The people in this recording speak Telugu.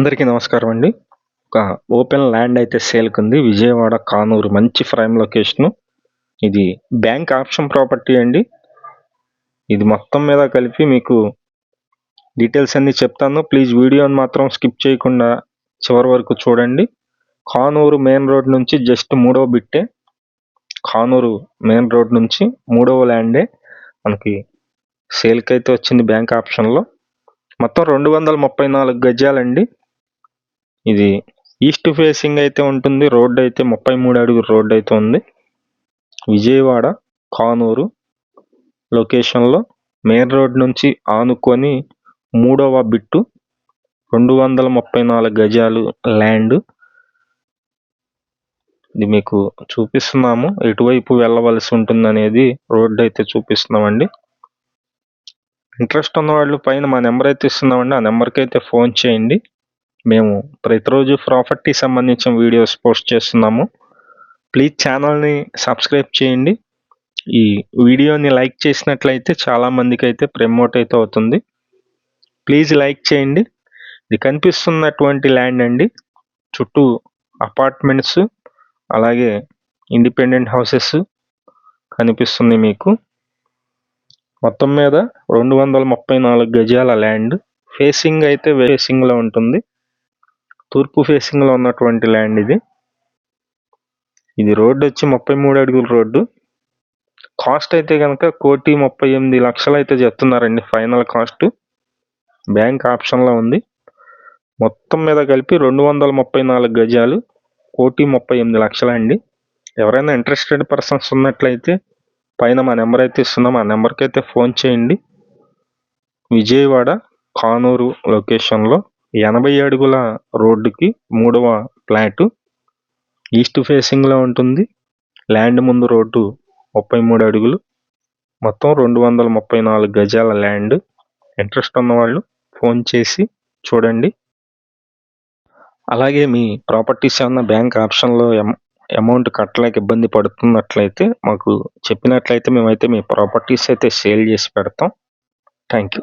అందరికీ నమస్కారం అండి. ఒక ఓపెన్ ల్యాండ్ అయితే సేల్కి ఉంది. విజయవాడ కానూరు మంచి ప్రైమ్ లొకేషను. ఇది బ్యాంక్ ఆప్షన్ ప్రాపర్టీ అండి. ఇది మొత్తం మీద కలిపి మీకు డీటెయిల్స్ అన్నీ చెప్తాను. ప్లీజ్ వీడియోని మాత్రం స్కిప్ చేయకుండా చివరి వరకు చూడండి. కానూరు మెయిన్ రోడ్ నుంచి జస్ట్ మూడవ బిట్టే. కానూరు మెయిన్ రోడ్ నుంచి మూడవ ల్యాండే. మనకి సేల్కి అయితే వచ్చింది బ్యాంక్ ఆప్షన్లో. మొత్తం రెండు వందల ముప్పై నాలుగు గజాలండి. ఇది ఈస్ట్ ఫేసింగ్ అయితే ఉంటుంది రోడ్ అయితే ముప్పై మూడు అడుగు రోడ్ అయితే ఉంది. విజయవాడ కానూరు లొకేషన్లో మెయిన్ రోడ్ నుంచి ఆనుకొని మూడవ బిట్టు రెండు వందల ముప్పై నాలుగు గజాలు ల్యాండ్. ఇది మీకు చూపిస్తున్నాము ఎటువైపు వెళ్ళవలసి ఉంటుంది అనేది రోడ్డు అయితే చూపిస్తున్నామండి. ఇంట్రెస్ట్ ఉన్న వాళ్ళు పైన మా నెంబర్ అయితే ఇస్తున్నామండి ఆ నెంబర్కి అయితే ఫోన్ చేయండి. మేము ప్రతిరోజు ప్రాపర్టీ సంబంధించిన వీడియోస్ పోస్ట్ చేస్తున్నాము. ప్లీజ్ ఛానల్ని సబ్స్క్రైబ్ చేయండి. ఈ వీడియోని లైక్ చేసినట్లయితే చాలా మందికి అయితే ప్రమోట్ అయితే అవుతుంది. ప్లీజ్ లైక్ చేయండి. ఇది కనిపిస్తున్నటువంటి ల్యాండ్ అండి. చుట్టూ అపార్ట్మెంట్స్ అలాగే ఇండిపెండెంట్ హౌసెస్ కనిపిస్తుంది మీకు. మొత్తం మీద రెండు వందల ముప్పై నాలుగు గజాల ల్యాండ్. ఫేసింగ్ అయితే ఫేసింగ్లో ఉంటుంది. తూర్పు ఫేసింగ్లో ఉన్నటువంటి ల్యాండ్ ఇది. ఇది రోడ్డు వచ్చి ముప్పై మూడు అడుగుల రోడ్డు. కాస్ట్ అయితే కనుక కోటి ముప్పై ఎనిమిది లక్షలు అయితే చెప్తున్నారండి ఫైనల్ కాస్ట్ బ్యాంక్ ఆప్షన్లో ఉంది. మొత్తం మీద కలిపి రెండు వందల ముప్పై నాలుగు గజాలు కోటి ముప్పై ఎనిమిది లక్షలు అండి. ఎవరైనా ఇంట్రెస్టెడ్ పర్సన్స్ ఉన్నట్లయితే పైన మా నెంబర్ అయితే ఇస్తున్నాం. ఆ నెంబర్కి అయితే ఫోన్ చేయండి. విజయవాడ కానూరు లొకేషన్లో ఎనభై అడుగుల రోడ్డుకి మూడవ ఫ్లాటు. ఈస్ట్ ఫేసింగ్లో ఉంటుంది. ల్యాండ్ ముందు రోడ్డు ముప్పై మూడు అడుగులు. మొత్తం రెండు వందల ముప్పై నాలుగు గజాల ల్యాండ్. ఇంట్రెస్ట్ ఉన్నవాళ్ళు ఫోన్ చేసి చూడండి. అలాగే మీ ప్రాపర్టీస్ ఏమన్నా బ్యాంక్ ఆప్షన్లో అమౌంట్ కట్టలేక ఇబ్బంది పడుతున్నట్లయితే మాకు చెప్పినట్లయితే మేమైతే మీ ప్రాపర్టీస్ అయితే సేల్ చేసి పెడతాం. Thank you.